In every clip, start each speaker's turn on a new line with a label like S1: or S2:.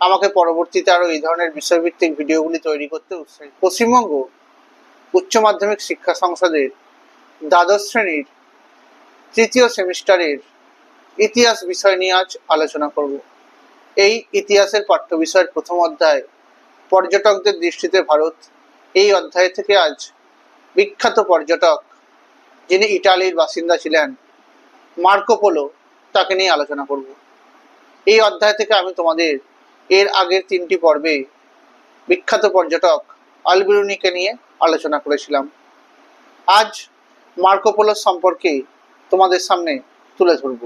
S1: আমাকে পরবর্তীতে আরও এই ধরনের বিষয়ভিত্তিক ভিডিওগুলি তৈরি করতে উৎসাহী পশ্চিমবঙ্গ উচ্চ মাধ্যমিক শিক্ষা সংসদের দ্বাদশ শ্রেণির তৃতীয় সেমিস্টারের ইতিহাস বিষয় নিয়ে আজ আলোচনা করব। এই ইতিহাসের পাঠ্য বিষয়ের প্রথম অধ্যায়, পর্যটকদের দৃষ্টিতে ভারত। এই অধ্যায় থেকে আজ বিখ্যাত পর্যটক, যিনি ইটালির বাসিন্দা ছিলেন মার্কোপোলো তাকে নিয়ে আলোচনা করব। এই অধ্যায় থেকে আমি তোমাদের এর আগের তিনটি পর্বে বিখ্যাত পর্যটক আলবিরুনিকে নিয়ে আলোচনা করেছিলাম। আজ মার্কোপোলো সম্পর্কে তোমাদের সামনে তুলে ধরব।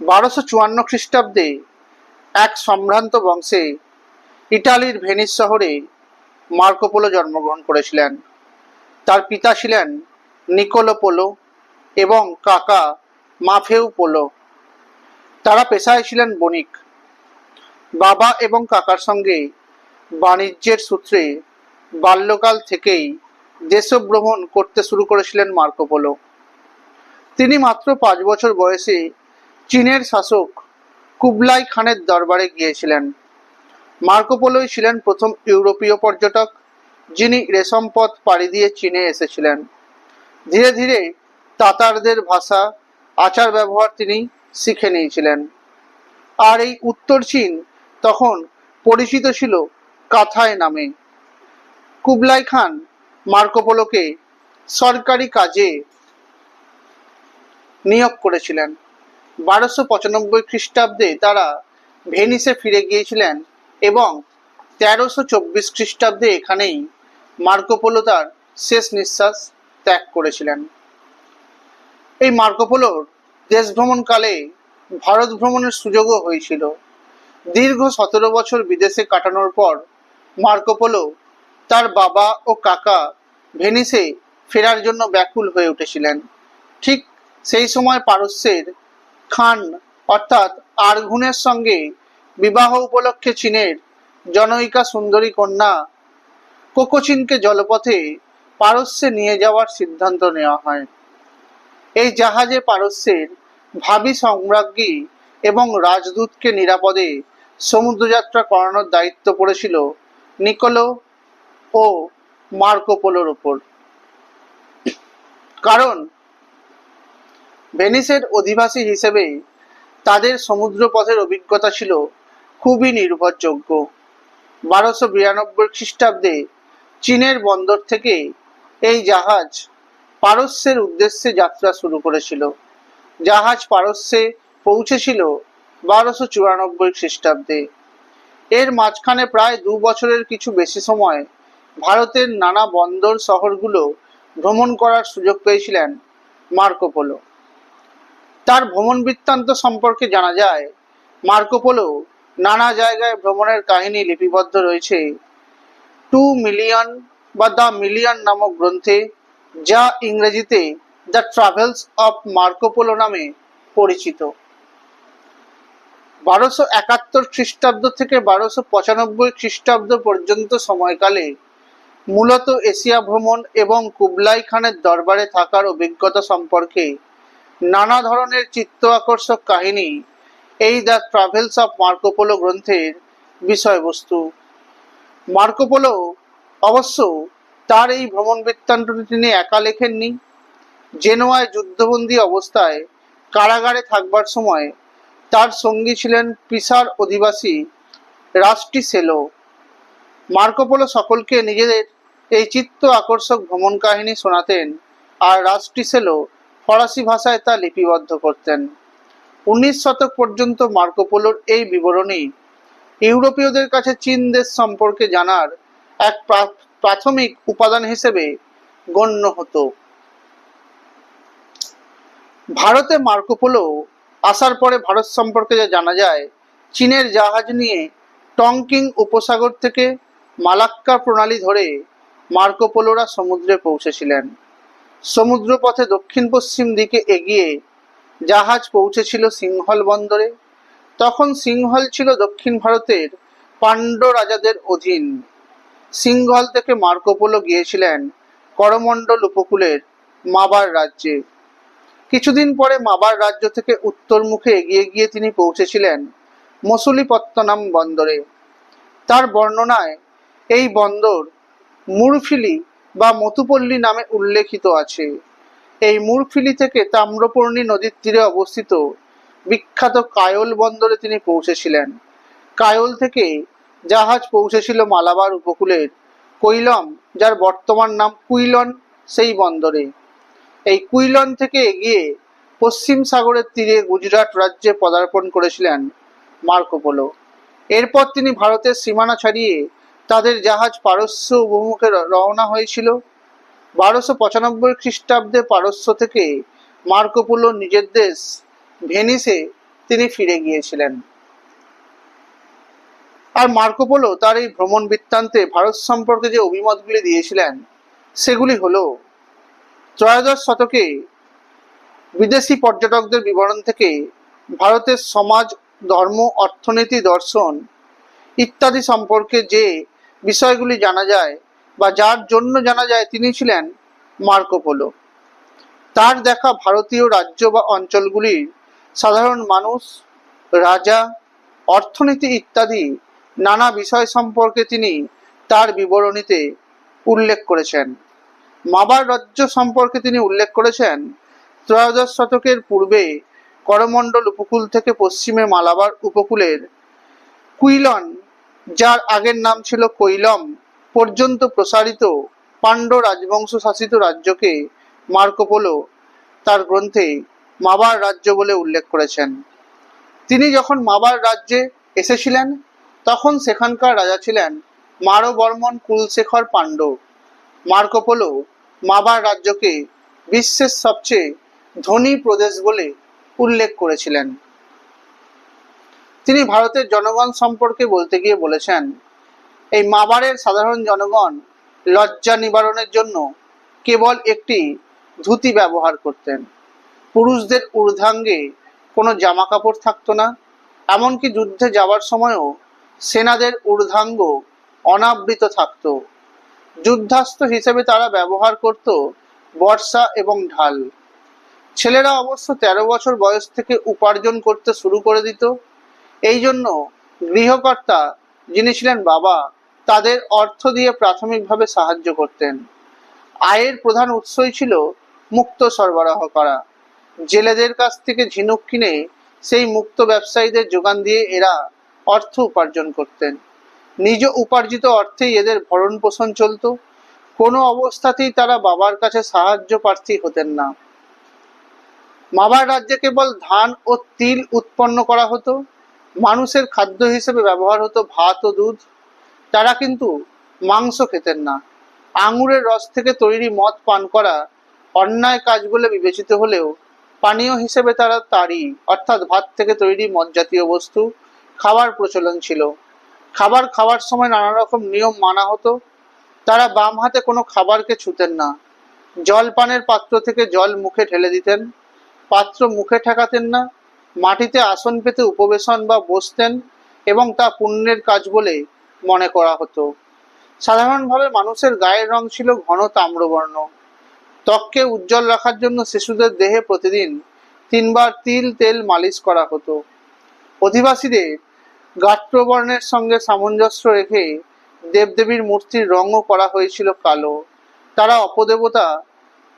S1: বারোশো চুয়ান্ন খ্রিস্টাব্দে এক সম্ভ্রান্ত বংশে ইটালির ভেনিস শহরে মার্কোপোলো জন্মগ্রহণ করেছিলেন। তার পিতা ছিলেন নিকোলো পোলো এবং কাকা মাফেউ পোলো তারা পেশায় ছিলেন বণিক। বাবা এবং কাকার সঙ্গে বাণিজ্যের সূত্রে বাল্যকাল থেকেই দেশভ্রমণ করতে শুরু করেছিলেন মার্কো পোলো। তিনি মাত্র পাঁচ বছর বয়সে চীনের শাসক কুবলাই খানের দরবারে গিয়েছিলেন। মার্কো পোলোই ছিলেন প্রথম ইউরোপীয় পর্যটক, যিনি রেশম পথ পাড়ি দিয়ে চীনে এসেছিলেন। ধীরে ধীরে তাতারদের ভাষা আচার ব্যবহার তিনি শিখে নিয়েছিলেন। আর এই উত্তর চীন তখন পরিচিত ছিল কাথায় নামে। কুবলাই খান মার্কোপোলোকে সরকারি কাজে নিয়োগ করেছিলেন। বারোশো পঁচানব্বই খ্রিস্টাব্দে তারা ভেনিসে ফিরে গিয়েছিলেন এবং তেরোশো চব্বিশ খ্রিস্টাব্দে এখানেই মার্কোপোলো তার শেষ নিঃশ্বাস ত্যাগ করেছিলেন। এই মার্কোপোলোর দেশ ভ্রমণকালে ভারত ভ্রমণের সুযোগও হয়েছিল। দীর্ঘ সতেরো বছর বিদেশে কাটানোর পর মার্কোপোলো তার বাবা ও কাকা ভেনিসে ফেরার জন্য ব্যাকুল হয়ে উঠেছিলেন। ঠিক সেই সময় পারস্যের খান, অর্থাৎ আরঘুনের সঙ্গে বিবাহ উপলক্ষে চীনের জনৈকা সুন্দরী কন্যা কোকোচিনকে জলপথে পারস্যে নিয়ে যাওয়ার সিদ্ধান্ত নেওয়া হয়। এই জাহাজে পারস্যের ভাবি সম্রাজ্ঞী এবং রাজদূতকে নিরাপদে সমুদ্রযাত্রা করানোর দায়িত্ব পড়েছিল নিকোলো ও মার্কোপোলোর ওপর। কারণ ভেনিসের অধিবাসী হিসেবে তাদের সমুদ্রপথের অভিজ্ঞতা ছিল খুবই নির্ভরযোগ্য। বারোশো বিরানব্বই খ্রিস্টাব্দে চীনের বন্দর থেকে এই জাহাজ পারস্যের উদ্দেশ্যে যাত্রা শুরু করেছিল। জাহাজ পারস্যে পৌঁছেছিল বারোশো চুরানব্বই খ্রিস্টাব্দে। এর মাঝখানে প্রায় দু বছরের কিছু বেশি সময় ভারতের নানা বন্দর শহরগুলো ভ্রমণ করার সুযোগ পেয়েছিলেন মার্কোপোলো তার ভ্রমণ বৃত্তান্ত সম্পর্কে জানা যায় মার্কোপোলো নানা জায়গায় ভ্রমণের কাহিনী লিপিবদ্ধ রয়েছে। টু মিলিয়ন বা দ্য মিলিয়ন নামক গ্রন্থে, যা ইংরেজিতে দ্য ট্রাভেলস অফ মার্কোপোলো নামে পরিচিত। বারোশো একাত্তর খ্রিস্টাব্দ থেকে বারোশো পঁচানব্বই খ্রিস্টাব্দ পর্যন্ত সময়কালে মূলত এশিয়া ভ্রমণ এবং কুবলাই খানের দরবারে থাকার অভিজ্ঞতা সম্পর্কে নানা ধরনের চিত্ত আকর্ষক কাহিনী এই দ্য ট্রাভেলস অফ মার্কোপোলো গ্রন্থের বিষয়বস্তু। মার্কোপোলো অবশ্য তার এই ভ্রমণ বৃত্তান্তটি তিনি একা লেখেননি জেনোয়ায় যুদ্ধবন্দী অবস্থায় কারাগারে থাকবার সময় তার সঙ্গী ছিলেন পিসার অধিবাসী রাষ্ট্রি সেলো। মার্কোপোলো সকলকে নিজেদের এই চিত্ত আকর্ষক ভ্রমণ কাহিনী শোনাতেন আর রাষ্ট্রি সেলো ফরাসি ভাষায় তা লিপিবদ্ধ করতেন। উনিশ শতক পর্যন্ত মার্কোপোলোর এই বিবরণী ইউরোপীয়দের কাছে চীন দেশ সম্পর্কে জানার এক প্রাথমিক উপাদান হিসেবে গণ্য হতো। ভারতে মার্কোপোলো আসার পরে ভারত সম্পর্কে যা জানা যায়, চীনের জাহাজ নিয়ে টংকিং উপসাগর থেকে মালাক্কা প্রণালী ধরে মার্কোপোলোরা সমুদ্রে পৌঁছেছিলেন। সমুদ্র পথে দক্ষিণ পশ্চিম দিকে এগিয়ে জাহাজ পৌঁছেছিল সিংহল বন্দরে। তখন সিংহল ছিল দক্ষিণ ভারতের পাণ্ড্য রাজাদের অধীন। সিংহল থেকে মার্কোপোলো গিয়েছিলেন করমণ্ডল উপকূলের মাবার রাজ্যে। কিছুদিন পরে মাবার রাজ্য থেকে উত্তর মুখে এগিয়ে গিয়ে তিনি পৌঁছেছিলেন মসুলিপত্তনাম বন্দরে। তার বর্ণনায় এই বন্দর মুরফিলি বা মতুপল্লী নামে উল্লেখিত আছে। এই মুরফিলি থেকে তাম্রপর্ণী নদীর তীরে অবস্থিত বিখ্যাত কায়ল বন্দরে তিনি পৌঁছেছিলেন। কায়ল থেকে জাহাজ পৌঁছেছিল মালাবার উপকূলের কৈলম, যার বর্তমান নাম কুইলন, সেই বন্দরে। এই কুইলন থেকে এগিয়ে পশ্চিম সাগরের তীরে গুজরাট রাজ্যে পদার্পণ করেছিলেন মার্কোপোলো এরপর তিনি ভারতের সীমানা ছাড়িয়ে তাদের জাহাজ পারস্য উপমুখে রওনা হয়েছিল। বারোশো পঁচানব্বই খ্রিস্টাব্দে পারস্য থেকে মার্কোপোলো নিজের দেশ ভেনিসে তিনি ফিরে গিয়েছিলেন। আর মার্কোপোলো তার এই ভ্রমণ বৃত্তান্তে ভারত সম্পর্কে যে অভিমতগুলি দিয়েছিলেন, সেগুলি হলো ত্রয়োদশ শতকে বিদেশি পর্যটকদের বিবরণ থেকে ভারতের সমাজ, ধর্ম, অর্থনীতি, দর্শন ইত্যাদি সম্পর্কে যে বিষয়গুলি জানা যায় বা যার জন্য জানা যায় তিনি ছিলেন মার্কোপোলো তার দেখা ভারতীয় রাজ্য বা অঞ্চলগুলির সাধারণ মানুষ, রাজা, অর্থনীতি ইত্যাদি নানা বিষয় সম্পর্কে তিনি তার বিবরণীতে উল্লেখ করেছেন। মাবার রাজ্য সম্পর্কে তিনি উল্লেখ করেছেন, ত্রয়োদশ শতকের পূর্বে করমণ্ডল উপকূল থেকে পশ্চিমে মালাবার উপকূলের কুইলন, যার আগের নাম ছিল কৈলম, পর্যন্ত প্রসারিত পাণ্ড্য রাজবংশ শাসিত রাজ্যকে মার্কোপোলো তার গ্রন্থে মাবার রাজ্য বলে উল্লেখ করেছেন। তিনি যখন মাবার রাজ্যে এসেছিলেন, তখন সেখানকার রাজা ছিলেন মারবর্মন কুলশেখর পাণ্ড্য মার্কোপোলো মাবার রাজ্যকে বিশ্বের সবচেয়ে ধনী প্রদেশ বলে উল্লেখ করেছিলেন। তিনি ভারতের জনগণ সম্পর্কে বলতে গিয়ে বলেছেন, এই মাবারের সাধারণ জনগণ লজ্জা নিবারণের জন্য কেবল একটি ধুতি ব্যবহার করতেন। পুরুষদের ঊর্ধ্বাঙ্গে কোনো জামা কাপড় থাকতো না, এমনকি যুদ্ধে যাওয়ার সময়ও সেনাদের ঊর্ধ্বাঙ্গ অনাবৃত থাকতো। যুদ্ধাস্ত্র হিসেবে তারা ব্যবহার করত বর্ষা এবং ঢাল। ছেলেরা অবশ্য তেরো বছর বয়স থেকে উপার্জন করতে শুরু করে দিত। এই জন্য গৃহকর্তা যিনি ছিলেন বাবা, তাদের অর্থ দিয়ে প্রাথমিকভাবে সাহায্য করতেন। আয়ের প্রধান উৎসই ছিল মুক্ত সরবরাহ করা। জেলেদের কাছ থেকে ঝিনুক কিনে সেই মুক্ত ব্যবসায়ীদের যোগান দিয়ে এরা অর্থ উপার্জন করতেন। নিজ উপার্জিত অর্থেই এদের ভরণ পোষণ চলত। কোনো অবস্থাতেই তারা বাবার কাছে সাহায্য প্রার্থী হতেন না। মাবার রাজ্যে কেবল ধান ও তিল উৎপন্ন করা হতো। মানুষের খাদ্য হিসেবে ব্যবহার হতো ভাত ও দুধ। তারা কিন্তু মাংস খেতেন না। আঙুরের রস থেকে তৈরি মদ পান করা অন্যায় কাজ বলে বিবেচিত হলেও পানীয় হিসেবে তারা তারি অর্থাৎ ভাত থেকে তৈরি মদ জাতীয় বস্তু খাবার প্রচলন ছিল। খাবার খাওয়ার সময় নানা রকম নিয়ম মানা হতো। তারা বাম হাতে কোনো খাবারকে ছুতেন না। জল পানের পাত্র থেকে জল মুখে ঢেলে দিতেন। পাত্র মুখে ঠেকাতেন না। মাটিতে আসন পেতে উপবেশন বা বসতেন এবং তা পুণ্যের কাজ বলে মনে করা হতো। সাধারণভাবে মানুষের গায়ের রং ছিল ঘন তাম্রবর্ণ। ত্বককে উজ্জ্বল রাখার জন্য শিশুদের দেহে প্রতিদিন তিনবার তিল তেল মালিশ করা হতো। অধিবাসীদের গাত্রবর্ণের সঙ্গে সামঞ্জস্য রেখে দেবদেবীর মূর্তির রঙও করা হয়েছিল কালো। তারা অপদেবতা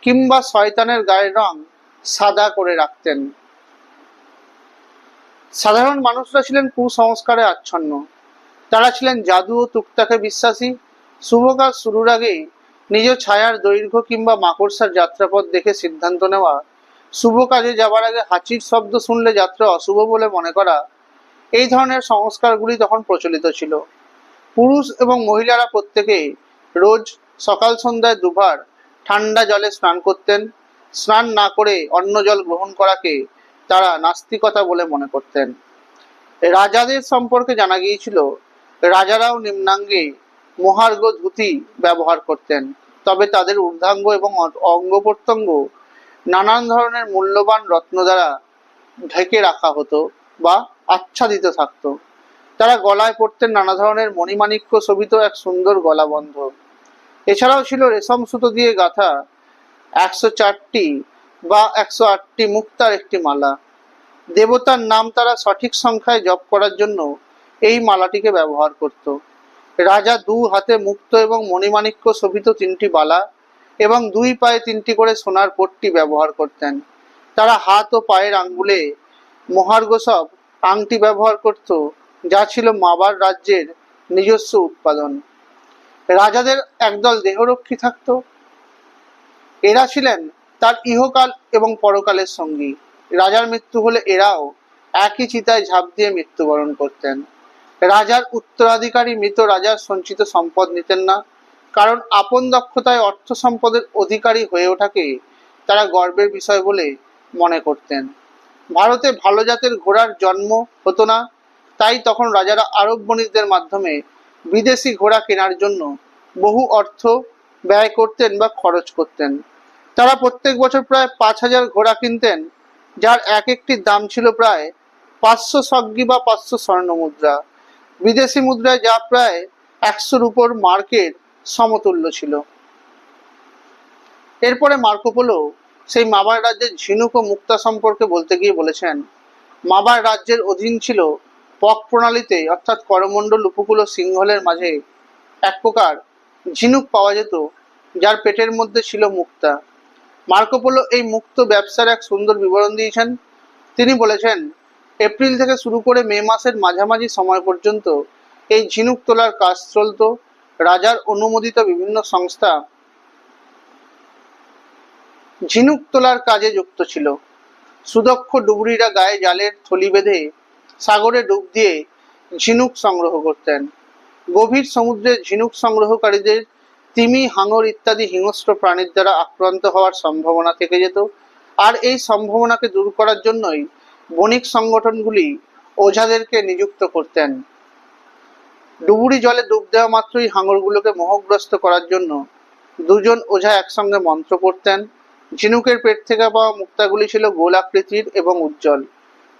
S1: কিংবা শয়তানের গায়ের রং সাদা করে রাখতেন। সাধারণ মানুষরা ছিলেন কুসংস্কারে আচ্ছন্ন। তারা ছিলেন জাদু ও তুকতাকে বিশ্বাসী। শুভ কাজ শুরুর আগেই নিজ ছায়ার দৈর্ঘ্য কিংবা মাকড়সার যাত্রাপথ দেখে সিদ্ধান্ত নেওয়া শুভ কাজে যাবার আগে হাঁচির শব্দ শুনলে যাত্রা অশুভ বলে মনে করা এই ধরনের সংস্কারগুলি তখন প্রচলিত ছিল। পুরুষ এবং মহিলারা প্রত্যেকেই রোজ সকাল সন্ধ্যায় দুবার ঠান্ডা জলে স্নান করতেন। স্নান না করে অন্য জল গ্রহণ করাকে তারা নাস্তিকতা বলে মনে করতেন। রাজাদের সম্পর্কে জানা গিয়েছিল, রাজারাও নিম্নাঙ্গে মহার্ঘ ধুতি ব্যবহার করতেন। তবে তাদের ঊর্ধ্বাঙ্গ এবং অঙ্গ প্রত্যঙ্গ নানান ধরনের মূল্যবান রত্ন দ্বারা ঢেকে রাখা হতো বা আচ্ছাদিত থাকতো। তারা গলায় পরতেন নানা ধরনের মণিমাণিক্য শোভিত এক সুন্দর গলাবন্ধ এছাড়াও ছিল রেশম সুতো দিয়ে গাঁথা একশো চারটি বা একশো আটটি মুক্তার একটি মালা। দেবতার নাম তারা সঠিক সংখ্যায় জপ করার জন্য এই মালাটিকে ব্যবহার করত। রাজা দু হাতে মুক্ত এবং মণিমাণিক্য শোভিত তিনটি বালা এবং দুই পায়ে তিনটি করে সোনার পট্টি ব্যবহার করতেন। তারা হাত ও পায়ের আঙ্গুলে মহার্ঘ সব আংটি ব্যবহার করত, যা ছিল মাবার রাজ্যের নিজস্ব উৎপাদন। রাজাদের একদল দেহরক্ষী থাকত। এরা ছিলেন তার ইহকাল এবং পরকালের সঙ্গী। রাজার মৃত্যু হলে এরাও একই চিতায় ঝাঁপ দিয়ে মৃত্যুবরণ করতেন। রাজার উত্তরাধিকারী মৃত রাজার সঞ্চিত সম্পদ নিতেন না, কারণ আপন দক্ষতায় অর্থ সম্পদের অধিকারী হয়ে ওঠাকে তারা গর্বের বিষয় বলে মনে করতেন। ভারতে ভালো জাতের ঘোড়ার জন্ম হতো না, তাই তখন রাজারা আরব বণিকদের মাধ্যমে বিদেশি ঘোড়া কেনার জন্য বহু অর্থ ব্যয় করতেন বা খরচ করতেন। তারা প্রত্যেক বছর প্রায় পাঁচ হাজার ঘোড়া কিনতেন, যার এক একটির দাম ছিল প্রায় পাঁচশো সগ্গি বা পাঁচশো স্বর্ণ মুদ্রা। বিদেশি মুদ্রায় যা প্রায় একশোর উপর মার্কের সমতুল্য ছিল। এরপরে মার্কোপোলো সেই মাবার রাজ্যের ঝিনুক ও মুক্তা সম্পর্কে বলতে গিয়ে বলেছেন, মাবার রাজ্যের অধীন ছিল পক প্রণালীতে, অর্থাৎ করমণ্ডল উপকূল ও সিংহলের মাঝে এক প্রকার ঝিনুক পাওয়া যেত, যার পেটের মধ্যে ছিল মুক্তা। মার্কোপোলো এই মুক্ত ব্যবসার এক সুন্দর বিবরণ দিয়েছেন। তিনি বলেছেন, এপ্রিল থেকে শুরু করে মে মাসের মাঝামাঝি সময় পর্যন্ত এই ঝিনুক তোলার কাজ চলত। রাজার অনুমোদিত বিভিন্ন সংস্থা ঝিনুক তোলার কাজে যুক্ত ছিল। সুদক্ষ ডুবুরিরা গায়ে জালের থলি বেঁধে সাগরে ডুব দিয়ে ঝিনুক সংগ্রহ করতেন। গভীর সমুদ্রে ঝিনুক সংগ্রহকারীদের তিমি, হাঙর ইত্যাদি হিংস্র প্রাণীর দ্বারা আক্রান্ত হওয়ার সম্ভাবনা থেকে যেত। আর এই সম্ভাবনাকে দূর করার জন্যই বণিক সংগঠনগুলি ওঝাদেরকে নিযুক্ত করতেন। ডুবুরি জলে ডুব দেওয়া মাত্রই হাঙরগুলোকে মোহগ্রস্ত করার জন্য দুজন ওঝা একসঙ্গে মন্ত্র পড়তেন। ঝিনুকের পেট থেকে পাওয়া মুক্তাগুলি ছিল গোল আকৃতির এবং উজ্জ্বল।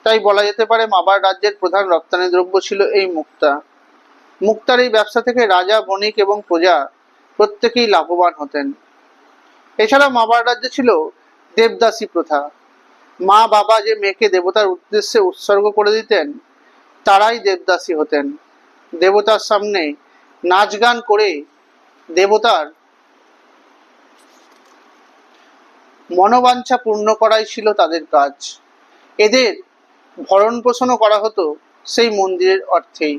S1: তাই বলা যেতে পারে মাবার রাজ্যের প্রধান রপ্তানি দ্রব্য ছিল এই মুক্তা। মুক্তার এই ব্যবসা থেকে রাজা, বণিক এবং প্রজা প্রত্যেকেই লাভবান হতেন। এছাড়া মাবার রাজ্যে ছিল দেবদাসী প্রথা। মা বাবা যে মেয়েকে দেবতার উদ্দেশ্যে উৎসর্গ করে দিতেন, তারাই দেবদাসী হতেন। দেবতার সামনে নাচ গান করে দেবতার মনোবাঞ্ছা পূর্ণ করাই ছিল তাদের কাজ। এদের ভরণ পোষণও করা হতো সেই মন্দিরের অর্থেই।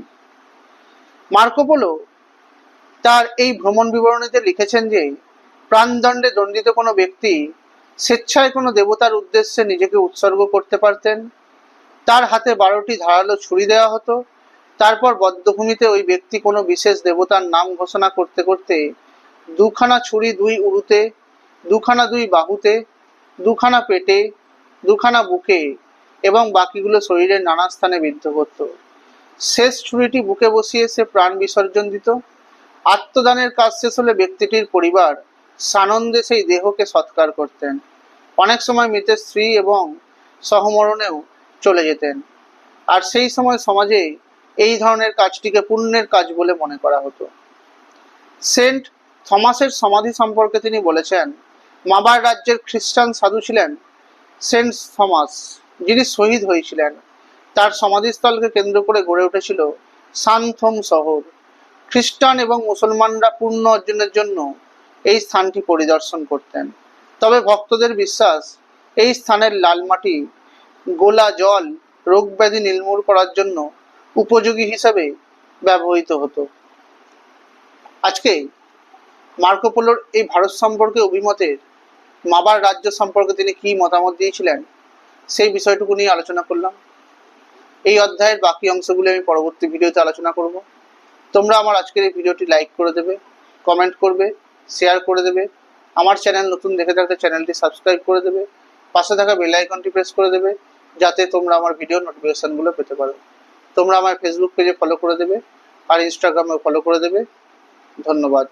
S1: মার্কোপোলো তার এই ভ্রমণ বিবরণীতে লিখেছেন যে, প্রাণদণ্ডে দণ্ডিত কোনো ব্যক্তি স্বেচ্ছায় কোনো দেবতার উদ্দেশ্যে নিজেকে উৎসর্গ করতে পারতেন। তার হাতে বারোটি ধারালো ছুরি দেওয়া হতো। তারপর বদ্ধভূমিতে ওই ব্যক্তি কোনো বিশেষ দেবতার নাম ঘোষণা করতে করতে দুখানা ছুরি দুই উড়ুতে দুখানা দুই বাহুতে, দুখানা পেটে, দুখানা বুকে এবং বাকিগুলো শরীরের নানা স্থানে বিদ্ধ করত। শেষ ছুরিটি বুকে বসিয়ে সে প্রাণ বিসর্জন দিত। আত্মদানের কাজ শেষ হলে ব্যক্তিটির পরিবার সানন্দে সেই দেহকে সৎকার করতেন। অনেক সময় মৃতের স্ত্রী এবং সহমরণেও চলে যেতেন। আর সেই সময় সমাজে এই ধরনের কাজটিকে পুণ্যের কাজ বলে মনে করা হতো। সেন্ট থমাসের সমাধি সম্পর্কে তিনি বলেছেন মাবার রাজ্যের খ্রিস্টান সাধু ছিলেন সেন্ট থমাস, যিনি শহীদ হয়েছিলেন। তার সমাধিস্থলকে কেন্দ্র করে গড়ে উঠেছিল সানথম শহর। খ্রিস্টান এবং মুসলমানরা পূর্ণ অর্জনের জন্য এই স্থানটি পরিদর্শন করতেন। তবে ভক্তদের বিশ্বাস, এই স্থানের লাল মাটি, গোলা জল, রোগ ব্যাধি নির্মূল করার জন্য উপযোগী হিসাবে ব্যবহৃত হতো। আজকে মার্কোপোলোর এই ভারত সম্পর্কে অভিমতের মাবার রাজ্য সম্পর্কে তিনি কি মতামত দিয়েছিলেন, সেই বিষয়টুকু নিয়ে আলোচনা করলাম। এই অধ্যায়ের বাকি অংশগুলি আমি পরবর্তী ভিডিওতে আলোচনা করব। তোমরা আমার আজকের এই ভিডিওটি লাইক করে দেবে, কমেন্ট করবে, শেয়ার করে দেবে, আমার চ্যানেল নতুন দেখে থাকলে চ্যানেলটি সাবস্ক্রাইব করে দেবে, পাশে থাকা বেল আইকনটি প্রেস করে দেবে, যাতে তোমরা আমার ভিডিও নোটিফিকেশনগুলো পেতে পারো। তোমরা আমার ফেসবুক পেজে ফলো করে দেবে, আর ইনস্টাগ্রামে ফলো করে দেবে। ধন্যবাদ।